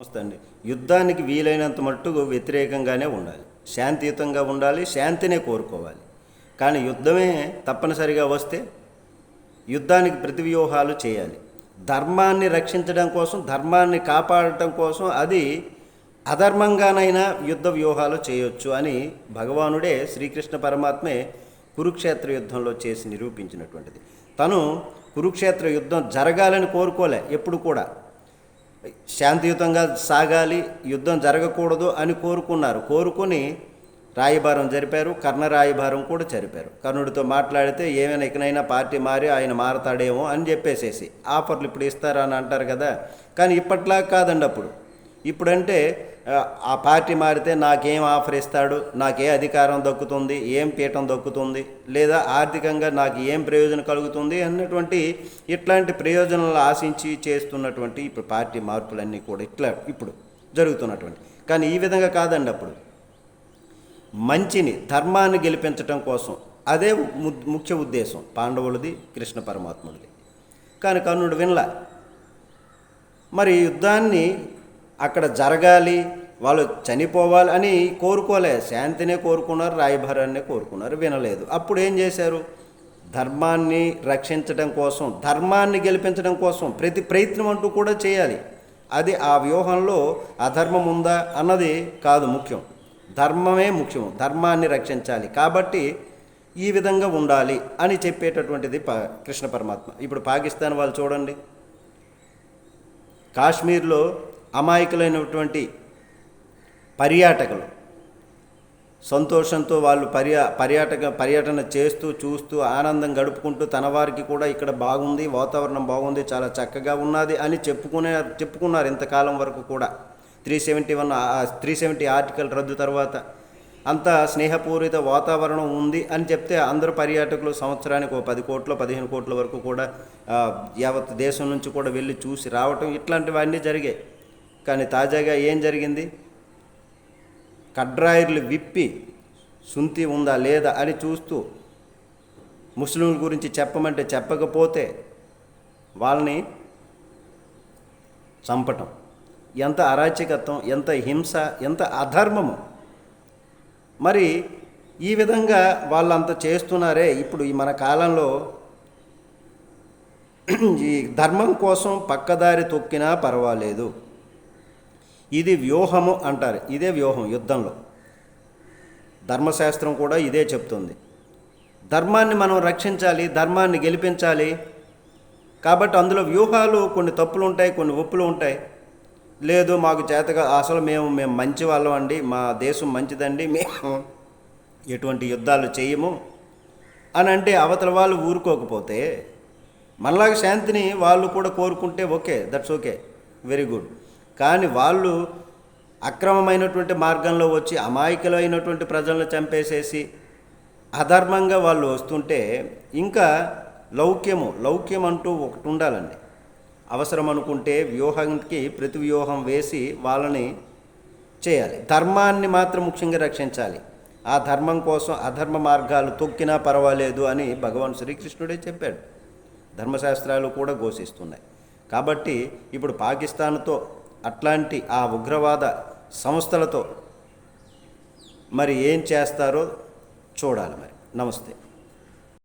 నమస్తే అండి యుద్ధానికి వీలైనంత మట్టుకు వ్యతిరేకంగానే ఉండాలి. శాంతియుతంగా ఉండాలి శాంతినే కోరుకోవాలి. కానీ యుద్ధమే తప్పనిసరిగా వస్తే యుద్ధానికి ప్రతివ్యూహాలు చేయాలి. ధర్మాన్ని రక్షించడం కోసం ధర్మాన్ని కాపాడటం కోసం అది అధర్మంగానైనా యుద్ధ వ్యూహాలు చేయొచ్చు అని భగవానుడే శ్రీకృష్ణ పరమాత్మే కురుక్షేత్ర యుద్ధంలో చేసి నిరూపించినటువంటిది. తను కురుక్షేత్ర యుద్ధం జరగాలని కోరుకోలే ఎప్పుడు కూడా. శాంతియుతంగా సాగాలి యుద్ధం జరగకూడదు అని కోరుకున్నారు. కోరుకొని రాయబారం జరిపారు కర్ణ రాయబారం కూడా జరిపారు. కర్ణుడితో మాట్లాడితే ఏమైనా ఇకనైనా పార్టీ మారి ఆయన మారతాడేమో అని చెప్పేసేసి ఆఫర్లు ఇప్పుడు ఇస్తారా అని అంటారు కదా. కానీ ఇప్పట్లా కాదండి అప్పుడు. ఇప్పుడంటే ఆ, పార్టీ మారితే నాకేం ఆఫర్ ఇస్తాడు? నాకే అధికారం దక్కుతుంది? ఏం పీఠం దక్కుతుంది? లేదా ఆర్థికంగా నాకు ఏం ప్రయోజనం కలుగుతుంది? అన్నటువంటి ఇట్లాంటి ప్రయోజనాలు ఆశించి చేస్తున్నటువంటి ఇప్పుడు పార్టీ మార్పులన్నీ కూడా ఇట్లా ఇప్పుడు జరుగుతున్నటువంటి. కానీ ఈ విధంగా కాదండి అప్పుడు. మంచిని ధర్మాన్ని గెలిపించటం కోసం అదే ము- ముఖ్య ఉద్దేశం పాండవులది కృష్ణ పరమాత్ముడిది కానీ కర్ణుడు వినలా. మరి యుద్ధాన్ని అక్కడ జరగాలి వాళ్ళు చనిపోవాలి అని కోరుకోలే. శాంతినే కోరుకున్నారు రాయభారాన్నే కోరుకున్నారు వినలేదు. అప్పుడు ఏం చేశారు? ధర్మాన్ని రక్షించడం కోసం ధర్మాన్ని గెలిపించడం కోసం ప్రతి ప్రయత్నం అంటూ కూడా చేయాలి. అది ఆ వ్యూహంలో అధర్మం ఉందా అన్నది కాదు ముఖ్యం. ధర్మమే ముఖ్యం ధర్మాన్ని రక్షించాలి. కాబట్టి ఈ విధంగా ఉండాలి అని చెప్పేటటువంటిది ప కృష్ణ పరమాత్మ. ఇప్పుడు పాకిస్తాన్ వాళ్ళు చూడండి. కాశ్మీర్లో అమాయకులైనటువంటి పర్యాటకులు. సంతోషంతో వాళ్ళు పర్యా పర్యాటక పర్యటన చేస్తూ చూస్తూ ఆనందం గడుపుకుంటూ తన వారికి కూడా ఇక్కడ బాగుంది వాతావరణం బాగుంది చాలా చక్కగా ఉన్నది అని చెప్పుకునే చెప్పుకున్నారు ఇంతకాలం వరకు కూడా. Three seventy one three seventy article రద్దు తర్వాత అంత స్నేహపూరిత వాతావరణం ఉంది అని చెప్తే అందరు పర్యాటకులు సంవత్సరానికి ఒక పది కోట్ల పదిహేను కోట్ల వరకు కూడా యావత్ దేశం నుంచి కూడా వెళ్ళి చూసి రావటం ఇట్లాంటివన్నీ జరిగాయి. కానీ తాజాగా ఏం జరిగింది? కడ్రాయిర్లు విప్పి సుంతి ఉందా లేదా అని చూస్తూ ముస్లింల గురించి చెప్పమంటే చెప్పకపోతే వాళ్ళని చంపటం. ఎంత అరాచకత్వం ఎంత హింస ఎంత అధర్మము. మరి ఈ విధంగా వాళ్ళంత చేస్తున్నారే ఇప్పుడు ఈ మన కాలంలో. ఈ ధర్మం కోసం పక్కదారి తొక్కినా పర్వాలేదు. ఇది వ్యూహము అంటారు. ఇదే వ్యూహం యుద్ధంలో. ధర్మశాస్త్రం కూడా ఇదే చెప్తుంది. ధర్మాన్ని మనం రక్షించాలి ధర్మాన్ని గెలిపించాలి. కాబట్టి అందులో వ్యూహాలు కొన్ని తప్పులు ఉంటాయి కొన్ని ఒప్పులు ఉంటాయి. లేదు మాకు చేతగా అసలు మేము మేము మంచి వాళ్ళం అండి మా దేశం మంచిదండి మేము ఎటువంటి యుద్ధాలు చేయము అని అంటే అవతల వాళ్ళు ఊరుకోకపోతే మనలాగా శాంతిని వాళ్ళు కూడా కోరుకుంటే okay that's okay very good కానీ వాళ్ళు అక్రమమైనటువంటి మార్గంలో వచ్చి అమాయకులైనటువంటి ప్రజలను చంపేసేసి అధర్మంగా వాళ్ళు వస్తుంటే ఇంకా లౌక్యము లౌక్యం అంటూ ఒకటి ఉండాలండి. అవసరం అనుకుంటే వ్యూహానికి ప్రతి వ్యూహం వేసి వాళ్ళని చేయాలి. ధర్మాన్ని మాత్రం ముఖ్యంగా రక్షించాలి. ఆ ధర్మం కోసం అధర్మ మార్గాలు తొక్కినా పర్వాలేదు అని భగవాన్ శ్రీకృష్ణుడే చెప్పాడు. ధర్మశాస్త్రాలు కూడా ఘోషిస్తున్నాయి. కాబట్టి ఇప్పుడు పాకిస్తాన్తో అట్లాంటి ఆ ఉగ్రవాద సంస్థలతో మరి ఏం చేస్తారో చూడాలి మరి. నమస్తే.